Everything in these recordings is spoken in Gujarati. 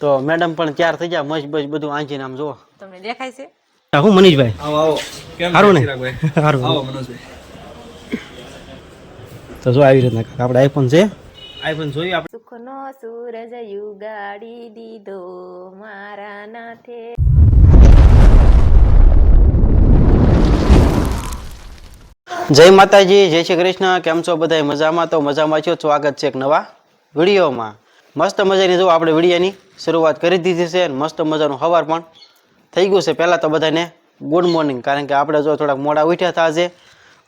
તો મેડમ પણ તૈયાર થઈ ગયા મસ્ત બસ બધું આંજીને આમ જુઓ. તમને દેખાય છે? હું મનીષભાઈ. આવો આવો. કેમ સારું ને? સારું. આવો મનોજભાઈ. તો જો આવી રીતના આપણે આઈફોન છે. આઈફોન જોઈ આપણે. સુખનો સૂરજ યુગાડી દીધો મારા નાથે. જય માતાજી જય શ્રી કૃષ્ણ. કેમ છો બધા મજામાં? તો મજામાં છો? સ્વાગત છે એક નવા વિડીયોમાં. મસ્ત મજાની જો આપણે વિડિયાની શરૂઆત કરી દીધી છે અને મસ્ત મજાનું હવાર પણ થઈ ગયું છે. પહેલાં તો બધાને ગુડ મોર્નિંગ કારણ કે આપણે જો થોડાક મોડા ઉઠ્યા હતા આજે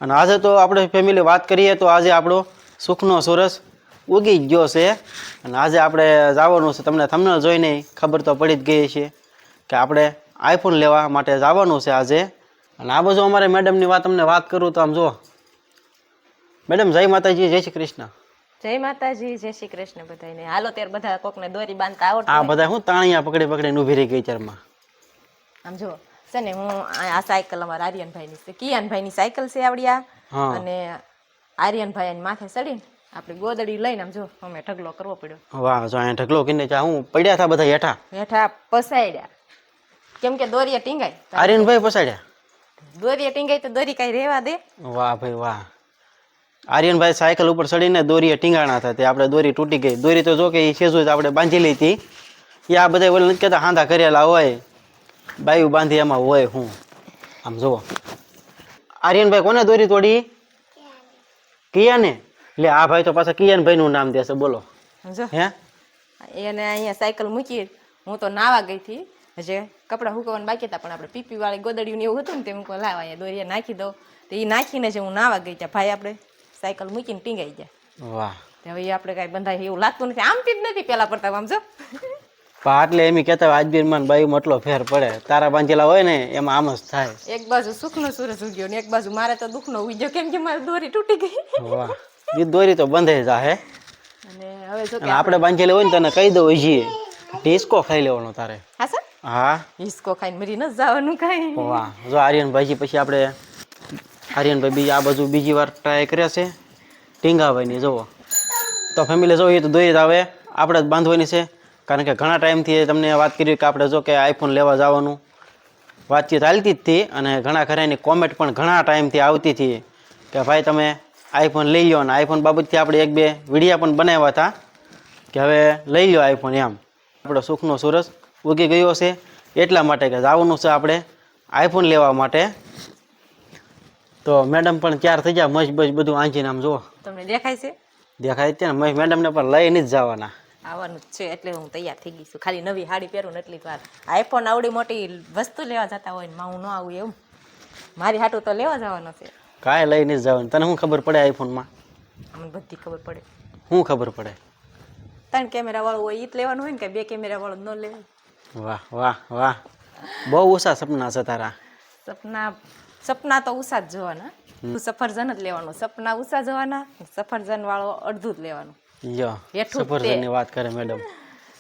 અને આજે તો આપણે ફેમિલી વાત કરીએ તો આજે આપણો સુખનો સુરસ ઉગી ગયો છે. અને આજે આપણે જવાનું છે. તમને તમને જોઈને ખબર તો પડી જ ગઈ છે કે આપણે આઈફોન લેવા માટે જવાનું છે આજે. અને આ બાજુ અમારે મેડમની વાત તમને વાત કરું તો આમ જુઓ મેડમ જય માતાજી, જય શ્રી કૃષ્ણ. જય માતાજી જય શ્રી કૃષ્ણ બધાને હાલો ત્યારે બધા કોકને દોરી બાંધતા આવડતું આ બધા હું તાણિયા પકડી પકડીને ઊભી રહી ગઈ ચારમાં આમ જો છે ને હું આ સાયકલ અમારા આર્યનભાઈની છે. કિયાનભાઈની સાયકલ છે આવડી આ અને આર્યનભાઈ એની માથે ચડીને આપણે ગોદડી લઈને આમ જો અમે ઢગલો કરવો પડ્યો. વાહ જો અહીંયા ઢગલો કરીને ચા હું પડ્યા હતા બધા હેઠા? હેઠા પસાડ્યા કેમ કે દોરીએ ટીંગાય. આર્યનભાઈ પસાડ્યા દોરીએ ટીંગાય તો દોરી કાંઈ રહેવા દે. વાહ ભાઈ વાહ. આર્યનભાઈ સાયકલ ઉપર ચડીને દોરીએ ટીંગાણા હતા તે આપણે દોરી તૂટી ગઈ. દોરી તો જો કે એ સેજુ આપણે બાંધેલી હતી એ આ બધા ઓલા નથી કહેતા હાંધા કરેલા હોય બાયું બાંધી એમાં હોય હું. આમ જુઓ. આર્યનભાઈ કોને દોરી તોડી? કિયાને. એટલે આ ભાઈ તો પાછા કિયાનભાઈ નું નામ દેશે બોલો. હે? એને અહીંયા સાયકલ મૂકી હું તો નાવા ગઈ હતી. હજે કપડાં હુકવાનું બાકી હતા પણ આપણે પીપી વાળી ગોદડિયું ને એવું હતું ને તે હું લાવ અહીંયા દોરીએ નાખી દો તો એ નાખીને જે હું નાવા ગઈ ત્યાં ભાઈ આપણે. સાયકલ મૂકીને ટીંગાઈ જાય વાહ. તો હવે આપણે કાંઈ બંધાય એવું લાગતું નથી. આમથી જ નથી પેલા પડતા આમ જો. પણ એમ કેતા હોય આજબીરમાં ને બાયું મટલો ફેર પડે. તારા બાંધેલા હોય ને એમાં આમ જ થાય. એક બાજુ સુખનો સૂરજ ઉગ્યો ને એક બાજુ મારે તો દુઃખનો ઉગ્યો. કેમ કે મારી દોરી તૂટી ગઈ. વાહ. એ દોરી તો બંધે જાહે. અને હવે જો આપણે બાંધેલા હોય ને તને કહી દઉં છીએ ડિસ્કો ખાઈ લેવાનો તારે. હા સર? હા. હિસકો ખાઈને મરી ન જવાનું કાઈ. વાહ. જો આર્યન ભાઈજી પછી આપણે આર્યનભાઈ બીજી આ બાજુ બીજી વાર ટ્રાય કર્યા છે. ટીંગાભાઈની જુઓ. તો ફેમિલી જોઈએ તો દોઈ જ આવે. આપણે જ બાંધવાની છે. કારણ કે ઘણા ટાઈમથી તમને વાત કરી કે આપણે જો કે આઈફોન લેવા જવાનું. વાતચીત ચાલતી જ હતી અને ઘણા ખરાની કોમેન્ટ પણ ઘણા ટાઈમથી આવતી હતી કે ભાઈ તમે આઈફોન લઈ લો અને આઈફોન બાબતથી આપણે એક બે વિડીયા પણ બનાવ્યા હતા કે હવે લઈ લો આઈફોન એમ. આપણો સુખનો સુરસ ઉગી ગયો છે. એટલા માટે કે જવાનું છે આપણે આઈફોન લેવા માટે. તો મેડમ પણ તૈયાર થઈ ગયા મસ્ત બસ બધું આંજીને આમ જુઓ. તમને દેખાય છે? દેખાય છે ને મેડમને પણ લઈને જ જવાના. આવવાનું જ છે એટલે હું તૈયાર થઈ ગઈ છું. ખાલી નવી સાડી પહેરું ને એટલી વાર. આઈફોન આવડી મોટી વસ્તુ લેવા જતા હોય ને માં હું ન આવું એવું. મારી હાટું તો લેવા જવાનો છે. કાંઈ લઈને જ જવાનું. તને શું ખબર પડે આઈફોનમાં અમને બધી ખબર પડે. શું ખબર પડે? ત્રણ કેમેરા વાળું હોય ઈ જ લેવાનું હોય ને કે બે કેમેરા વાળું ન લેવાય? વાહ વાહ વાહ. બહુ ઓછા સપના છે તારા. સપના સપના તો ઉષા જ જોવાના. સફરજન જ લેવાનું. સપના ઉષા જોવાના સફરજન વાળો અડધું જ લેવાનું. સફરજનની વાત કરે મેડમ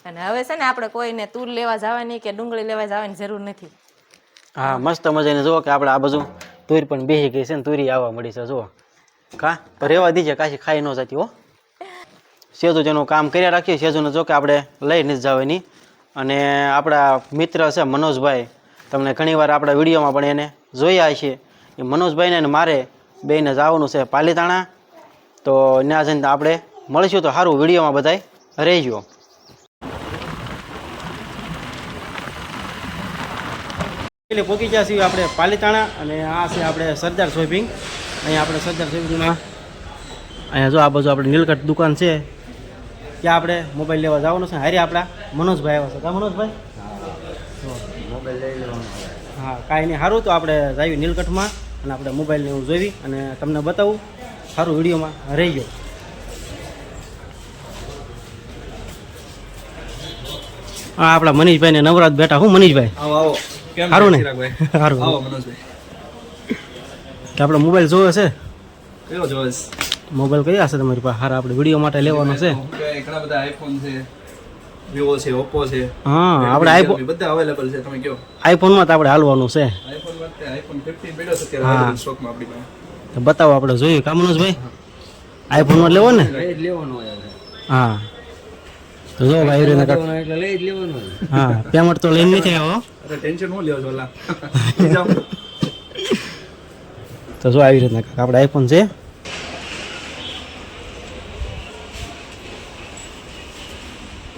અને હવે છે ને આપણે કોઈને તુર લેવા જવાની કે ડુંગળી લેવા જવાની જરૂર નથી. હા મસ્ત મજાને જુઓ કે આપણે આ બાજુ તુર પણ બેસી ગઈ છે ને તુરી આવવા મળી છે જુઓ. કા? રેવા દીજે કાશી ખાઈ ન જતી હો. સેજુ જેનું કામ કર્યા રાખીએ. સેજુને જો કે આપણે લઈ જ જવાની. અને આપણા મિત્ર છે મનોજભાઈ તમને ઘણીવાર આપણા વિડીયોમાં પણ એને જોયા છે એ મનોજભાઈને અને મારે બેને જવાનું છે પાલીતાણા. તો ત્યાં જઈને આપણે મળીશું. તો સારું વિડીયોમાં બધાય રહેજો. એટલે પહોંચી ગયા છીએ આપણે પાલીતાણા અને આ છે આપણે સરદાર શોપિંગ અહીંયા આપણે સરદાર શોપિંગમાં અહીંયા જો આ બાજુ આપણે નીલકંઠ દુકાન છે. ત્યાં આપણે મોબાઈલ લેવા જવાનું છે. હારે આપણા મનોજભાઈ આવ્યા છે. કા મનોજભાઈ? મોબાઈલ લઈ લેવાનું હા કાંઈ નહીં. સારું તો આપણે જઈએ નીલકંઠમાં અને આપણે મોબાઈલને એવું જોઈ અને તમને બતાવું. સારું વિડીયોમાં રહી ગયો હા આપણા મનીષભાઈ ને નવરાત બેઠા. હું મનીષભાઈ? આવો સારું ને? સારું આવો મનોજભાઈ. કે આપણે મોબાઈલ જોયો છે? કયો જોઈશ મોબાઈલ કયા છે તમારી પાસે? હારા આપણે વીડિયો માટે લેવાનો છે. ઘણા બધા આઈફોન છે. વિવો છે ઓપ્પો છે. હા આપણે આઈફોન બધા અવેલેબલ છે તમે કયો આઈફોનમાં તો આપણે હાલવાનું છે. આઈફોન માટે આઈફોન 15 બેડો છે અત્યારે સ્ટોકમાં આપણી પાસે. તો બતાવો આપણે જોયું કામનોજ ભાઈ? આઈફોનમાં લેવો ને? લેવાનો હા. તો જો ભાઈ રે નકા એટલે લઈ જ લેવાનું હા પેમેન્ટ તો લઈને નથી આવ્યો. અરે ટેન્શન હું લેવો જોલા તો જો આવી રીતના આપણે આઈફોન છે.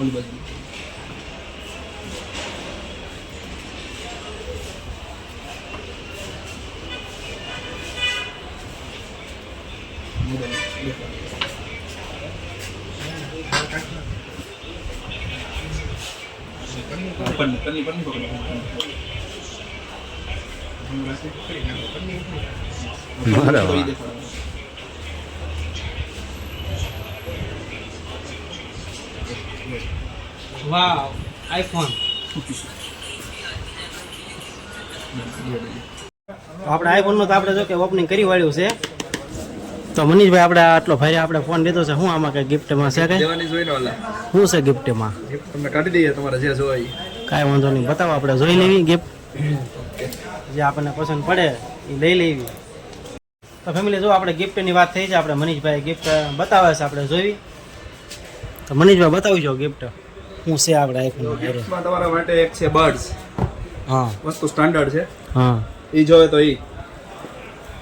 ઓલી બાજુ. પન્ની પન્ની પન્ની પકડો. કોઈ વાવ આઈફોન. આપણે આઈફોનનું તો આપણે જો કે ઓપનિંગ કરી વાળ્યું છે. તો મનીષભાઈ આપણે આટલો ભાઈ આપણે ફોન લીધો છે. શું આમાં કઈ ગિફ્ટમાં છે કઈ? દેવાની જોઈને ઓલા શું છે ગિફ્ટમાં તમને કાઢી દઈએ તમારે જે એ કાંઈ વાંધો નહીં. બતાવો આપણે જોઈ લેવી ગિફ્ટ જે આપણને પસંદ પડે એ લઈ લેવી. તો ફેમિલી જો આપણે ગિફ્ટની વાત થઈ છે આપણે મનીષભાઈ ગિફ્ટ બતાવે છે આપણે જોઈ. તો મનીષભાઈ બતાવજો ગિફ્ટ હું છે આપણે આઈફોનમાં ગિફ્ટમાં તમારા માટે એક છે બર્ડ્સ હા. વસ્તુ સ્ટાન્ડર્ડ છે. હા. એ જોવે તો ઈ.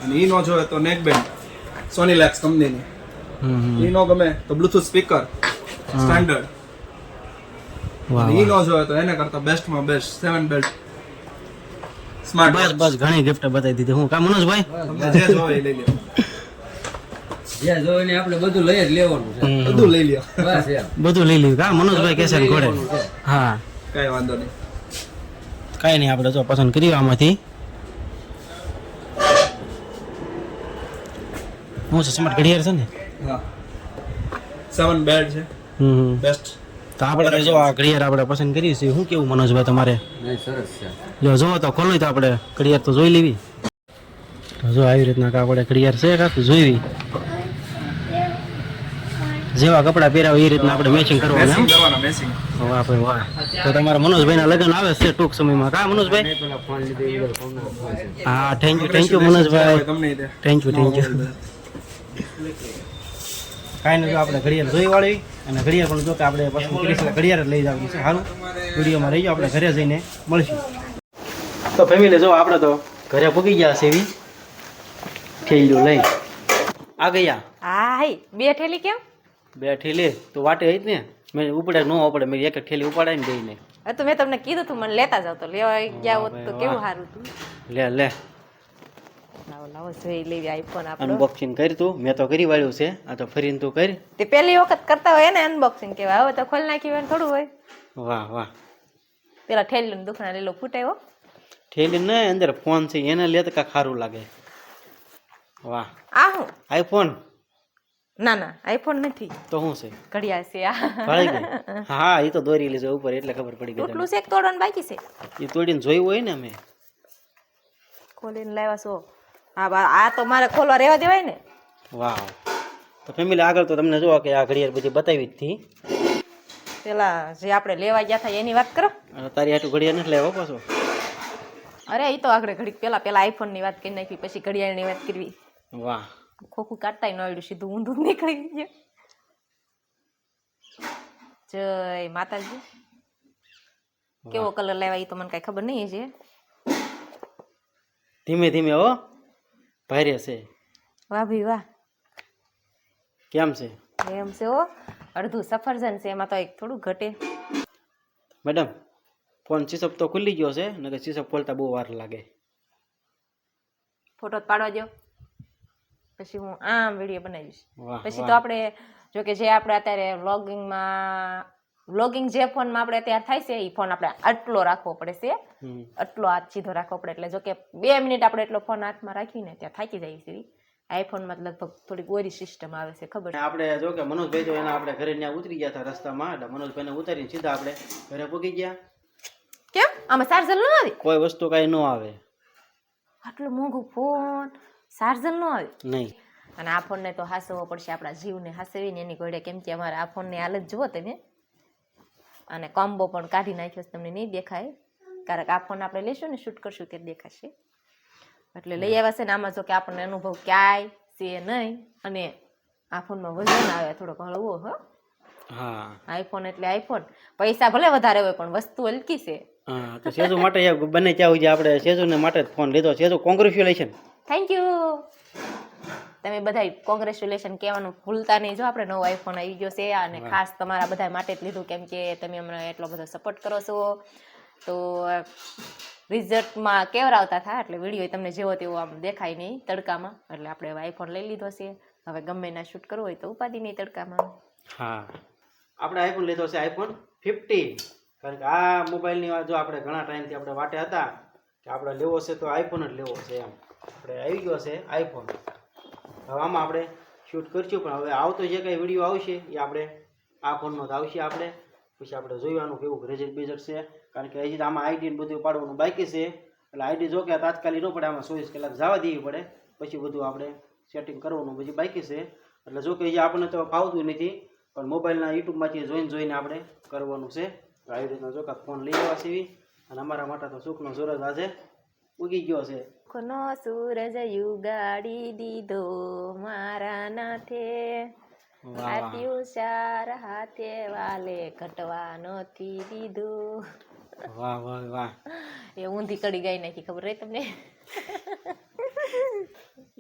અને ઈ નો જોવે તો નેકબેન્ડ સોની લેક્સ કંપનીની. ઈ નો ગમે તો બ્લૂટૂથ સ્પીકર સ્ટાન્ડર્ડ વાહ ઈ નો જોવે તો એને કરતા બેસ્ટમાં બેસ્ટ સેવન બેલ્ટ સ્માર્ટ બસ બસ ઘણી ગિફ્ટ બતાવી દીધી. હું કા મનોજભાઈ? તમને જે જોવે એ લઈ લ્યો. જ્યાં જોઈને આપણે બધું લઈ જ લેવાનું છે. બધું લઈ લ્યો. બસ બધું લઈ લીધું કા? મનોજભાઈ કેસે ઘોડે હા. કઈ વાંધો નહીં. કાંઈ નહીં આપણે જો પસંદ કર્યું આમાંથી. હું છે સ્માર્ટ ઘડિયાળ છે ને? હા. સેવન બેડ છે. હમ. બેસ્ટ તો આપણે જો આ ઘડિયાળ આપણે પસંદ કરી છે શું કેવું મનોજભાઈ તમારે? નહીં સરસ છે. જો જો તો ખોલું તો આપણે ઘડિયાળ તો જોઈ લેવી. જો આવી રીતના આપણે ઘડિયાળ છે કાંક જોઈવી જેવા કપડાં પહેરાવે એ રીતના આપણે મેચિંગ કરવાનું મેસિંગ વાહ ભાઈ વાહ. તો તમારા મનોજભાઈના લગ્ન આવે છે ટૂંક સમયમાં. કા મનોજભાઈ? હા thank you thank you Manojbhai. Thank you thank you કાંઈ નથી આપણે ઘડિયાળ જોઈ વાળી અને ઘડિયાળ પણ જોતા કે આપણે પસંદ કરી છે ઘડિયાળ લઈ જવાની છે. સારું વિડીયોમાં રહી જાઓ આપણે ઘરે જઈને મળશું. તો ફેમિલી જો આપણે તો ઘરે પૂગી ગયા છે એવી. ઠેલ્યું લઈ. આ ગયા. હા હાઈ બે ઠેલી કેમ? બે ઠેલી તો વાટે હઈ ને? મેં ઉપડે ન ઉપડે મેં એક ઠેલી ઉપાડાય ને. દઈને હવે તો મેં તમને કીધું તું મને લેતા જાવ તો. લેવા ગયા હોત તો કેવું સારું તું લે લે. લાવો લાવો જોઈ લેવી આઈફોન આપણો. અનબોક્સિંગ કરી તું મેં તો કરી વાળ્યું છે આ તો ફરીને તું કરી. તે પહેલી વખત કરતા હોય ને અનબોક્સિંગ કહેવાય. હવે તો ખોલ નાખી હોય થોડું હોય. વાહ વાહ. પેલા ઠેલીનું દુખણા લેલો ફૂટાયો. ઠેલી ને અંદર ફોન છે એને લે તો કાંઈક સારું લાગે. વાહ. આ હું? આઈફોન ના ના આઈફોન નથી. તો શું છે? ઘડિયાળ છે આ ભાળી ગઈ? હા એ તો દોરી લીધો ઉપર એટલે ખબર પડી ગઈ તૂટલું છે એક તોડવાનું બાકી છે? એ તોડીને જોયું હોય ને અમે. ખોલીને લાવ્યા છો. હા બા આ તો મારે ખોલવા રહેવા દેવાય ને. વાહ તો ફેમિલી આગળ તો તમને જોવા કે આ ઘડિયાળ બધી બતાવી જ હતી. પેલા જે આપણે લેવા ગયા હતા એની વાત કરો. તારી આટલું ઘડિયાળ નથી લેવા પાછો. અરે એ તો આગળ ઘડીક પેલા પેલા આઈફોનની વાત કરી નાખી પછી ઘડિયાળની વાત કરવી. વાહ. ખોખું કાઢતા ન આવડ્યું સીધું ઊંધું જ નીકળી ગયું જય માતાજી કેવો કલર લેવા એ તો મને કઈ ખબર નહીં છે ધીમે ધીમે હો ભારે છે વાહ ભાઈ વાહ કેમ છે એમ છે હો અડધું સફરજન છે એમાં તો એક થોડું ઘટે મેડમ ફોન ચીસપ તો ખુલ્લી ગયો છે નકર ચીસપ ખોલતા બહુ વાર લાગે ફોટો પાડવા દો પછી હું આમ વીડિયો બનાવીશ પછી તો આપણે જો કે જે આપણે અત્યારે વ્લોગિંગમાં વ્લોગિંગ જે ફોનમાં આપણે અત્યારે થાય છે એ ફોન આપણે આટલો રાખવો પડે છે. આટલો હાથ સીધો રાખવો પડે. એટલે જો કે બે મિનિટ આપણે એટલો ફોન હાથમાં રાખીને ત્યાં થાકી જાય છે આઈફોનમાં લગભગ થોડી ગોરી સિસ્ટમ આવે છે ખબર આપણે જો કે મનોજભાઈ તો એના આપણે ઘરે ત્યાં ઉતરી ગયા હતા રસ્તામાં એટલે મનોજભાઈને ઉતારીને સીધા આપણે ઘરે પૂગી ગયા. કેમ? આમાં ચાર્જર ન આવે? કોઈ વસ્તુ કાંઈ ન આવે. આટલું મોંઘો ફોન. ચાર્જર ન આવે. નહીં. અને આ ફોનને તો હાસવો પડશે આપણા જીવને હાસવીને એની ઘોડે કેમ કે અમારે આ ફોનની હાલત જુઓ તમે. અને કોમ્બો પણ કાઢી નાખ્યો છે તમને નહીં દેખાય. કારણ કે આ ફોન આપણે લેશું ને શૂટ કરશું તે દેખાશે. એટલે લઈ આવ્યા છે ને આમાં જો કે આપણને અનુભવ ક્યાંય છે નહીં. અને આ ફોનમાં વજન આવે થોડોક હળવો હ હા. આઈફોન એટલે આઈફોન પૈસા ભલે વધારે હોય પણ વસ્તુ હલકી છે. હા તો સેજુ માટે બને ત્યાં સુધી આપણે સેજુને માટે ફોન લીધો. સેજુ કોંગ્રેચ્યુલેશન થેન્ક યુ તમે બધા કોંગ્રેચ્યુલેશન કહેવાનું ભૂલતા નહીં. જો આપણે નવો આઈફોન આવી ગયો છે અને ખાસ તમારા બધા માટે જ લીધું કેમ કે તમે અમને એટલો બધો સપોર્ટ કરો છો. તો રિઝલ્ટમાં કેવરાવતા થાય એટલે વીડિયો તમને જેવો તેવો આમ દેખાય નહીં તડકામાં. એટલે આપણે આઈફોન લઈ લીધો છે. હવે ગમે ના શૂટ કરવું હોય તો ઉપાધિ નહીં તડકામાં. હા. આપણે આઈફોન લીધો છે આઈફોન ફિફ્ટી કારણ કે આ મોબાઈલની વાત જો આપણે ઘણા ટાઈમથી આપણે વાટે હતા કે આપણે લેવો છે તો આઈફોન જ લેવો છે એમ. આપણે આવી ગયો છે આઈફોન હવે આમાં આપણે શૂટ કરીશું, પણ હવે આવતો જે કંઈ વીડિયો આવશે એ આપણે આ ફોનમાં જ આવશે આપણે. પછી આપણે જોવાનું કેવું રિઝલ્ટ બિઝલ્ટ છે. કારણ કે હજી આમાં આઈડી બધું પાડવાનું બાકી છે. એટલે આઈડી જો કે તાત્કાલિક ન પડે, આમાં ચોવીસ કલાક જવા દેવી પડે. પછી બધું આપણે સેટિંગ કરવાનું પછી બાકી છે. એટલે જો કે હજી આપણને તો ફાવતું નથી, પણ મોબાઈલના યુટ્યુબમાંથી જોઈને જોઈને આપણે કરવાનું છે. આવી રીતના જો કે ફોન લઈ લેવા સીવી અને અમારા માટે તો સુખનો સૂરજ આજે ઉગી ગયો છે. નો સૂરજ યુગાડી દીધો મારા નાથે આપ્યું ચાર હાથે વાલે કટવા નથી દીધું વાહ વાહ વાહ એ ઊંધી કડી ગાઈ નાખી ખબર રહી તમને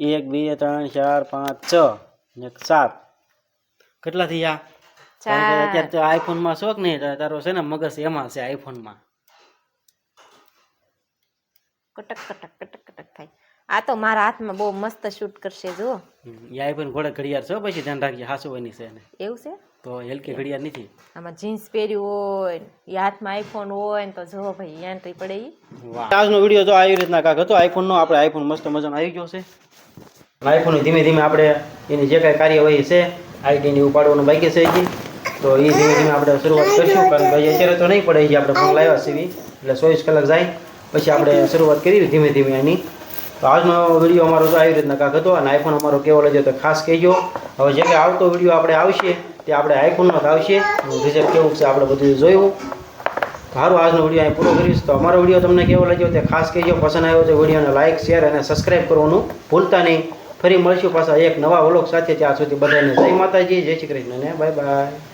એક બે ત્રણ ચાર પાંચ છ ને સાત કેટલા થયા? અત્યારે તો આઈફોનમાં શોખ નહીં તારો છે ને મગજ એમાં છે આઈફોનમાં કટક કટક કટક કટક થાય. આ તો મારા હાથમાં બહુ મસ્ત શૂટ કરશે જો એ આઈફોન ઘોડે ઘડિયાળ છે પછી ધ્યાન રાખજે હાસુ બની છે એને. એવું છે? તો હેલકી ઘડિયાળ નથી. આમાં જીન્સ પહેર્યું હોય એ હાથમાં આઈફોન હોય ને તો જો ભાઈ એન્ટ્રી પડે ઈ. આજનો વિડિયો તો આવી રીતના કાંક હતો. આઈફોનનો આપણે આઈફોન મસ્ત મજાનો આવી ગયો છે. આઈફોન ધીમે ધીમે આપણે એની જે કાંઈ કાર્યવાહી છે આઈડીની ઉપાડવાનું બાકી છે હજી. તો એ ધીમે ધીમે આપણે શરૂઆત કરશું કારણ કે અત્યારે તો નહીં પડે એ આપણે ફોન લાવ્યા છે એટલે ચોવીસ કલાક જાય. પછી આપણે શરૂઆત કરી ધીમે ધીમે એની તો આજનો વીડિયો અમારો તો આવી રીતના કાંક હતો અને આઈફોન અમારો કેવો લાગ્યો તો ખાસ કહેજો. હવે જે કંઈ આવતો વીડિયો આપણે આવશે તે આપણે આઈફોનનો જ આવશે. રિઝલ્ટ કેવું છે આપણે બધું જોયું. સારું આજનો વીડિયો અહીં પૂરો કરીશ. તો અમારો વીડિયો તમને કેવો લાગ્યો તે ખાસ કહેજો. પસંદ આવ્યો તો વિડીયોને લાઇક શેર અને સબસ્ક્રાઈબ કરવાનું ભૂલતા નહીં. ફરી મળશું પાછા એક નવા વ્લોગ સાથે ત્યાં સુધી બધાને. જય માતાજી, જય શ્રી કૃષ્ણને બાય બાય